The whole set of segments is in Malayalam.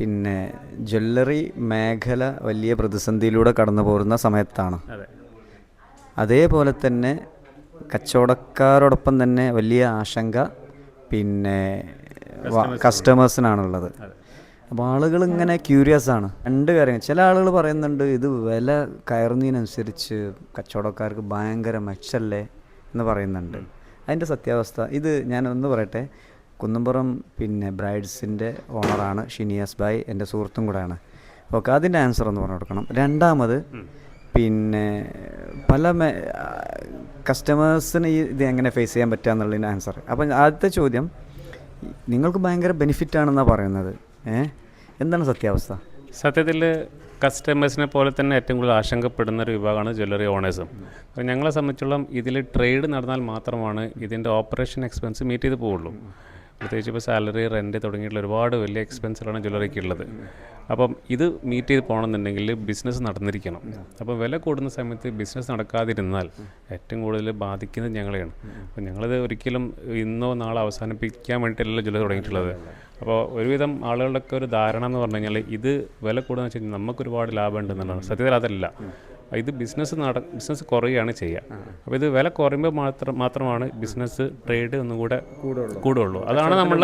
പിന്നെ ജ്വല്ലറി മേഖല വലിയ പ്രതിസന്ധിയിലൂടെ കടന്നു പോരുന്ന സമയത്താണ്. അതേപോലെ തന്നെ കച്ചവടക്കാരോടൊപ്പം തന്നെ വലിയ ആശങ്ക പിന്നെ കസ്റ്റമേഴ്സിനാണുള്ളത് അപ്പോൾ ആളുകൾ ഇങ്ങനെ ക്യൂരിയസ് ആണ്. രണ്ട് കാര്യങ്ങൾ. ചില ആളുകൾ പറയുന്നുണ്ട് ഇത് വില കയറുന്നതിനനുസരിച്ച് കച്ചവടക്കാർക്ക് ഭയങ്കര മെച്ചല്ലേ? എന്ന് പറയുന്നുണ്ട്. അതിന്റെ സത്യാവസ്ഥ. ഇത് ഞാൻ ഒന്ന് പറയട്ടെ. കുന്നമ്പുറം പിന്നെ ബ്രൈഡ്സിന്റെ ഓണറാണ് ഷിനിയാസ് ബായ് എന്റെ സുഹൃത്തും കൂടെയാണ്. ഓക്കെ അതിന്റെ ആൻസർ ഒന്ന് പറഞ്ഞു കൊടുക്കണം. രണ്ടാമത് പിന്നെ പല കസ്റ്റമേഴ്സിന് ഈ ഇത് എങ്ങനെ ഫേസ് ചെയ്യാൻ പറ്റുക എന്നുള്ളതിന്റെ ആൻസർ. അപ്പം ആദ്യത്തെ ചോദ്യം നിങ്ങൾക്ക് ഭയങ്കര ബെനിഫിറ്റ് ആണെന്നാണ് പറയുന്നത്. ഏ? എന്താണ് സത്യാവസ്ഥ? സത്യത്തിൽ കസ്റ്റമേഴ്സിനെ പോലെ തന്നെ ഏറ്റവും കൂടുതൽ ആശങ്കപ്പെടുന്ന ഒരു വിഭാഗമാണ് ജ്വല്ലറി ഓണേഴ്സും. അപ്പോൾ ഞങ്ങളെ സംബന്ധിച്ചോളം ഇതിൽ ട്രേഡ് നടന്നാൽ മാത്രമാണ് ഇതിന്റെ ഓപ്പറേഷൻ എക്സ്പെൻസ് മീറ്റ് ചെയ്ത് പോവുള്ളൂ. പ്രത്യേകിച്ച് ഇപ്പോൾ സാലറി റെന്റ് തുടങ്ങിയിട്ടുള്ള ഒരുപാട് വലിയ എക്സ്പെൻസുകളാണ് ജ്വല്ലറിക്ക് ഉള്ളത്. അപ്പം ഇത് മീറ്റ് ചെയ്ത് പോകണമെന്നുണ്ടെങ്കിൽ ബിസിനസ് നടന്നിരിക്കണം. അപ്പോൾ വില കൂടുന്ന സമയത്ത് ബിസിനസ് നടക്കാതിരുന്നാൽ ഏറ്റവും കൂടുതൽ ബാധിക്കുന്നത് ഞങ്ങളെയാണ്. അപ്പോൾ ഞങ്ങളിത് ഒരിക്കലും ഇന്നോ നാളോ അവസാനിപ്പിക്കാൻ വേണ്ടിയിട്ടല്ല ജ്വല്ലറി തുടങ്ങിയിട്ടുള്ളത്. അപ്പോൾ ഒരുവിധം ആളുകളുടെയൊക്കെ ഒരു ധാരണ എന്ന് പറഞ്ഞു കഴിഞ്ഞാൽ ഇത് വില കൂടുന്ന വെച്ച് കഴിഞ്ഞാൽ നമുക്ക് ഒരുപാട് ലാഭം ഉണ്ടെന്നുള്ളതാണ് സത്യത്തിൽ അതല്ല. ഇത് ബിസിനസ് നട ബിസിനസ് കുറയുകയാണ് ചെയ്യുക. അപ്പോൾ ഇത് വില കുറയുമ്പോൾ മാത്രം മാത്രമാണ് ബിസിനസ് ട്രേഡ് ഒന്നും കൂടെ കൂടുള്ളൂ. അതാണ് നമ്മൾ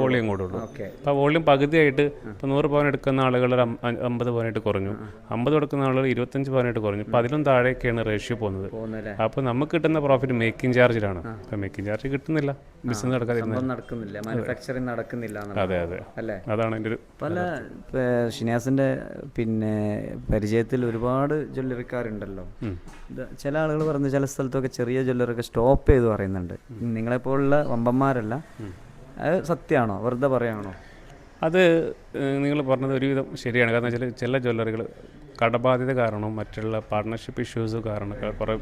വോളിയം കൂടുള്ളൂ. അപ്പോൾ വോളിയം പകുതിയായിട്ട് ഇപ്പോൾ നൂറ് പവൻ എടുക്കുന്ന ആളുകൾ അമ്പത് പവനായിട്ട് കുറഞ്ഞു. അമ്പത് എടുക്കുന്ന ആളുകൾ ഇരുപത്തഞ്ച് പവനായിട്ട് കുറഞ്ഞു. അപ്പോൾ അതിലും താഴേക്കാണ് റേഷ്യോ പോകുന്നത്. അപ്പോൾ നമുക്ക് കിട്ടുന്ന പ്രോഫിറ്റ് മേക്കിംഗ് ചാർജിലാണ് അപ്പോൾ മേക്കിംഗ് ചാർജ് കിട്ടുന്നില്ല. ബിസിനസ് നടക്കുന്നില്ല. മാനുഫാക്ചറിങ് നടക്കുന്നില്ല അതെ അതെ. അല്ലേ? അതാണ് എന്റെ ഒരു പല ഷിനാസിന്റെ പിന്നെ പരിചയത്തിൽ ഒരുപാട് ജ്വല്ലറിക്കാരുണ്ടല്ലോ ചില ആളുകൾ പറഞ്ഞു ചില സ്ഥലത്തൊക്കെ ചെറിയ ജ്വല്ലറൊക്കെ സ്റ്റോപ്പ് ചെയ്ത് പറയുന്നുണ്ട്. നിങ്ങളെപ്പോലുള്ള വമ്പന്മാരല്ല. അത് സത്യമാണോ? വെറുതെ പറയാണോ? അത് നിങ്ങൾ പറഞ്ഞത് ഒരുവിധം ശരിയാണ്. കാരണം വെച്ചാൽ ചില ജ്വല്ലറികൾ കടബാധ്യത കാരണം മറ്റുള്ള പാർട്ട്ണർഷിപ്പ് ഇഷ്യൂസ് കാരണം കുറേ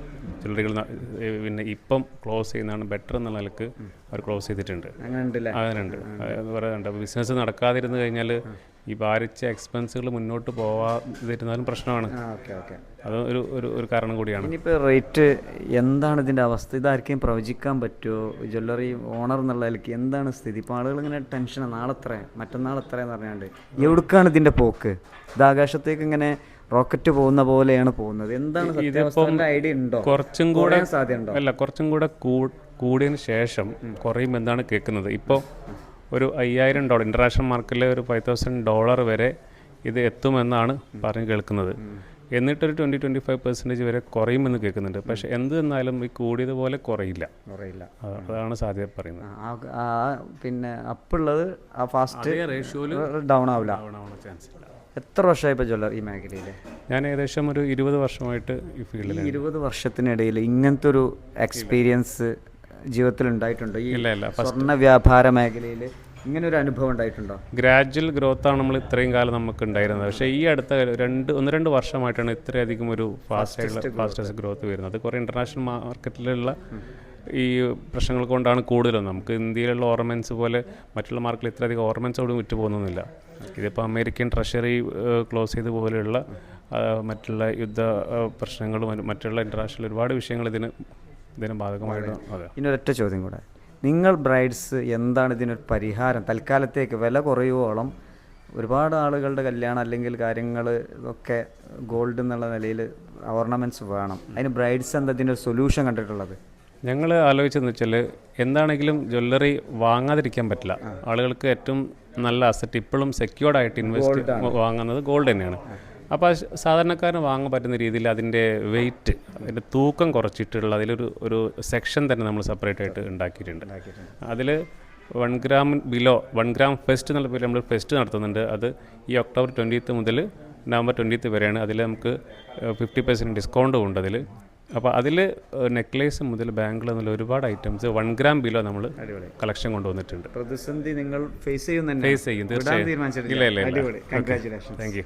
ജ്വല്ലറികൾ പിന്നെ ഇപ്പം ക്ലോസ് ചെയ്യുന്നതാണ് ബെറ്റർ എന്നുള്ള നിലയ്ക്ക് അവർ ക്ലോസ് ചെയ്തിട്ടുണ്ട്. അങ്ങനെയുണ്ട്. അത് പറയുന്നുണ്ട് ബിസിനസ് നടക്കാതിരുന്നു കഴിഞ്ഞാൽ ഈ ഭാരിച്ച എക്സ്പെൻസുകൾ മുന്നോട്ട് പോവാതിരുന്നാലും പ്രശ്നമാണ്. അത് ഒരു ഒരു ഒരു കാരണം കൂടിയാണ്. ഇനിയിപ്പോൾ റേറ്റ് എന്താണ് ഇതിന്റെ അവസ്ഥ? ഇതാർക്കെയും പ്രവചിക്കാൻ പറ്റുമോ ജ്വല്ലറി ഓണർ എന്നുള്ള നിലയ്ക്ക് എന്താണ് സ്ഥിതി? ഇപ്പോൾ ആളുകൾ ഇങ്ങനെ ടെൻഷനാണ് നാളെ എത്ര മറ്റന്നാൾ എത്ര എന്ന് പറഞ്ഞാണ്ട് എവിടേക്കാണ് ഇതിന്റെ പോക്ക്? ഇത് ആകാശത്തേക്ക് ഇങ്ങനെ റോക്കറ്റ് പോകുന്ന പോലെയാണ് പോകുന്നത്. എന്താണ് ഐഡിയ ഉണ്ടോ? കുറച്ചും കൂടെ സാധ്യത അല്ല കുറച്ചും കൂടെ കൂടിയതിന് ശേഷം കുറയും എന്താണ് കേൾക്കുന്നത്. ഇപ്പോൾ ഒരു അയ്യായിരം ഡോളർ ഇന്റർനാഷണൽ മാർക്കറ്റിലെ ഒരു ഫൈവ് തൗസൻഡ് ഡോളർ വരെ ഇത് എത്തുമെന്നാണ് പറഞ്ഞു കേൾക്കുന്നത്. എന്നിട്ടൊരു ട്വന്റി ട്വന്റി ഫൈവ് പെർസെന്റേജ് വരെ കുറയുമെന്ന് കേൾക്കുന്നുണ്ട്. പക്ഷെ എന്ത് എന്നാലും ഈ കൂടിയതുപോലെ കുറയില്ല. കുറയില്ല. അത- അതാണ് സാധ്യത പറയുന്നത്. പിന്നെ അപ്പുള്ളത് ആ ഫാസ്റ്റ് റേഷ്യോയിൽ ഡൗൺ ആവില്ല. ചാൻസ് ഇല്ല. എത്ര വർഷമായി ഇപ്പോൾ ജ്വല്ലറി ഈ മേഖലയിൽ ഞാൻ ഏകദേശം ഒരു ഇരുപത് വർഷമായിട്ട് ഈ ഫീൽഡിൽ ഇരുപത് വർഷത്തിനിടയിൽ ഇങ്ങനത്തെ ഒരു എക്സ്പീരിയൻസ് ജീവിതത്തിൽ ഉണ്ടായിട്ടുണ്ടോ ഈ സ്വർണ വ്യാപാര മേഖലയിൽ ഇങ്ങനെ ഒരു അനുഭവം ഉണ്ടായിട്ടുണ്ടോ? ഗ്രാജുവൽ ഗ്രോത്ത് ആണ് നമ്മൾ ഇത്രയും കാലം നമുക്ക് ഉണ്ടായിരുന്നത് പക്ഷേ ഈ അടുത്ത രണ്ട് ഒന്ന് രണ്ട് വർഷമായിട്ടാണ് ഇത്രയധികം ഒരു ഫാസ്റ്റ് ആയിട്ടുള്ള ഫാസ്റ്റസ്റ്റ് ഗ്രോത്ത് വരുന്നത്. കുറേ ഇന്റർനാഷണൽ മാർക്കറ്റിലുള്ള ഈ പ്രശ്നങ്ങൾ കൊണ്ടാണ് കൂടുതലും. നമുക്ക് ഇന്ത്യയിലുള്ള ഓർണമെന്റ്സ് പോലെ മറ്റുള്ള മാർക്കറ്റിൽ ഇത്രയധികം ഓർണമെന്റ്സ് അവിടെ വിറ്റ് പോകുന്നില്ല ഇതിപ്പോൾ അമേരിക്കൻ ട്രഷറി ക്ലോസ് ചെയ്ത് പോലെയുള്ള മറ്റുള്ള യുദ്ധ പ്രശ്നങ്ങളും മറ്റ് മറ്റുള്ള ഇന്റർനാഷണൽ ഒരുപാട് വിഷയങ്ങൾ ഇതിന് ഇതിന് ബാധകമായിട്ട് അതെ. ഇനി ഒരൊറ്റ ചോദ്യം കൂടെ. നിങ്ങൾ ബ്രൈഡ്സ് എന്താണ് ഇതിനൊരു പരിഹാരം? തൽക്കാലത്തേക്ക് വില കുറയുവോളം ഒരുപാട് ആളുകളുടെ കല്യാണം അല്ലെങ്കിൽ കാര്യങ്ങൾ ഒക്കെ ഗോൾഡ് എന്നുള്ള നിലയിൽ ഓർണമെന്റ്സ് വേണം. അതിന് ബ്രൈഡ്സ് എന്താ ഇതിനൊരു സൊല്യൂഷൻ കണ്ടിട്ടുള്ളത്? ഞങ്ങൾ ആലോചിച്ചതെന്ന് വെച്ചാൽ എന്താണെങ്കിലും ജ്വല്ലറി വാങ്ങാതിരിക്കാൻ പറ്റില്ല. ആളുകൾക്ക് ഏറ്റവും നല്ല അസറ്റ് ഇപ്പോഴും സെക്യൂർഡ് ആയിട്ട് ഇൻവെസ്റ്റ് വാങ്ങുന്നത് ഗോൾഡ് തന്നെയാണ്. അപ്പോൾ ആ സാധാരണക്കാരന് വാങ്ങാൻ പറ്റുന്ന രീതിയിൽ അതിന്റെ വെയിറ്റ് അതിന്റെ തൂക്കം കുറച്ചിട്ടുള്ള അതിലൊരു ഒരു സെക്ഷൻ തന്നെ നമ്മൾ സെപ്പറേറ്റ് ആയിട്ട് ഉണ്ടാക്കിയിട്ടുണ്ട്. അതിൽ one gram below one gram fest എന്നുള്ള പേര് നമ്മൾ ഫെസ്റ്റ് നടത്തുന്നുണ്ട്. അത് ഈ ഒക്ടോബർ ട്വന്റീത്ത് മുതൽ നവംബർ ട്വന്റീത്ത് വരെയാണ്. അതിൽ നമുക്ക് ഫിഫ്റ്റി പെർസെന്റ് ഡിസ്കൗണ്ടും ഉണ്ട് അതിൽ അപ്പോൾ അതിൽ നെക്ലേസ് മുതൽ ബാങ്കിൾ എന്നുള്ള ഒരുപാട് ഐറ്റംസ് വൺ ഗ്രാം ബിലോ നമ്മൾ കളക്ഷൻ കൊണ്ടുവന്നിട്ടുണ്ട്. പ്രതിസന്ധി നിങ്ങൾ ഫേസ് ചെയ്യുന്നുണ്ട് ഫേസ് ചെയ്യും തീർച്ചയായും. ഇല്ല ഇല്ല താങ്ക് യു